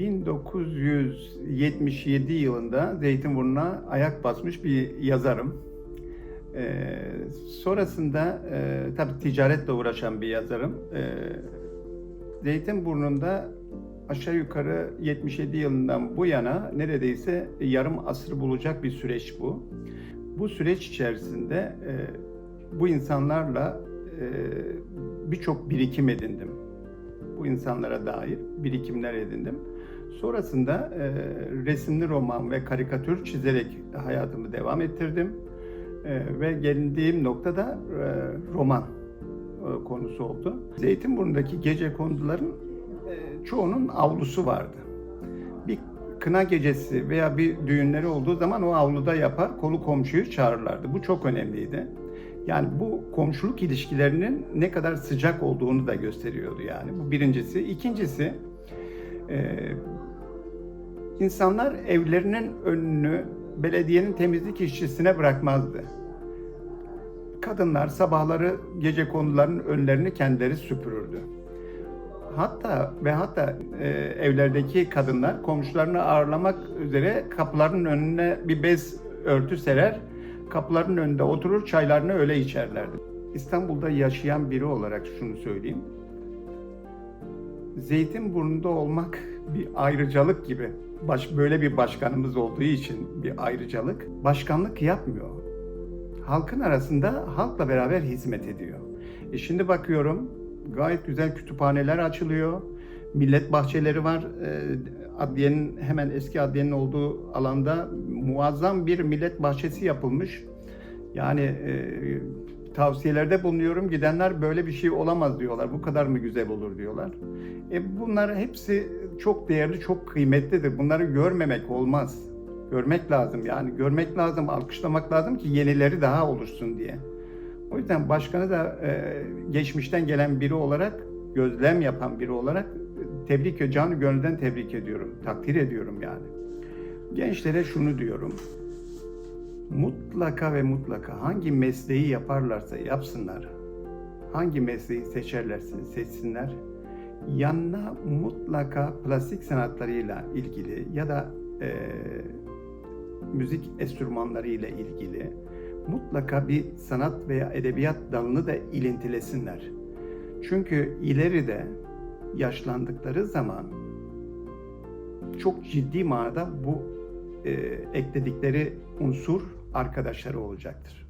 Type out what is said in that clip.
1977 yılında Zeytinburnu'na ayak basmış bir yazarım. Ee, sonrasında e, tabii ticaretle uğraşan bir yazarım. Ee, Zeytinburnu'nda aşağı yukarı 77 yılından bu yana neredeyse yarım asır bulacak bir süreç bu. Bu süreç içerisinde e, bu insanlarla e, birçok birikim edindim. Bu insanlara dair birikimler edindim. Sonrasında e, resimli roman ve karikatür çizerek hayatımı devam ettirdim. E, ve gelindiğim noktada e, roman e, konusu oldu. Zeytinburnu'ndaki gece konduların e, çoğunun avlusu vardı. Bir kına gecesi veya bir düğünleri olduğu zaman o avluda yapar, kolu komşuyu çağırırlardı. Bu çok önemliydi. Yani bu komşuluk ilişkilerinin ne kadar sıcak olduğunu da gösteriyordu yani. Bu birincisi. İkincisi, e, insanlar evlerinin önünü belediyenin temizlik işçisine bırakmazdı. Kadınlar sabahları gece konuların önlerini kendileri süpürürdü. Hatta ve hatta e, evlerdeki kadınlar komşularını ağırlamak üzere kapıların önüne bir bez örtü serer, kapıların önünde oturur çaylarını öyle içerlerdi. İstanbul'da yaşayan biri olarak şunu söyleyeyim. Zeytinburnu'nda olmak bir ayrıcalık gibi. Baş, böyle bir başkanımız olduğu için bir ayrıcalık. Başkanlık yapmıyor. Halkın arasında halkla beraber hizmet ediyor. E şimdi bakıyorum gayet güzel kütüphaneler açılıyor. Millet bahçeleri var. E, adliyenin hemen eski adliyenin olduğu alanda muazzam bir millet bahçesi yapılmış. Yani e, tavsiyelerde bulunuyorum. Gidenler böyle bir şey olamaz diyorlar. Bu kadar mı güzel olur diyorlar. E bunlar hepsi çok değerli, çok kıymetlidir. Bunları görmemek olmaz. Görmek lazım yani. Görmek lazım, alkışlamak lazım ki yenileri daha oluşsun diye. O yüzden başkanı da e, geçmişten gelen biri olarak, gözlem yapan biri olarak tebrik ediyorum. Canı gönülden tebrik ediyorum. Takdir ediyorum yani. Gençlere şunu diyorum. Mutlaka ve mutlaka hangi mesleği yaparlarsa yapsınlar, hangi mesleği seçerlerse seçsinler, yanına mutlaka plastik sanatlarıyla ilgili ya da e, müzik enstrümanlarıyla ilgili mutlaka bir sanat veya edebiyat dalını da ilintilesinler. Çünkü ileride yaşlandıkları zaman çok ciddi manada bu e, ekledikleri unsur arkadaşları olacaktır.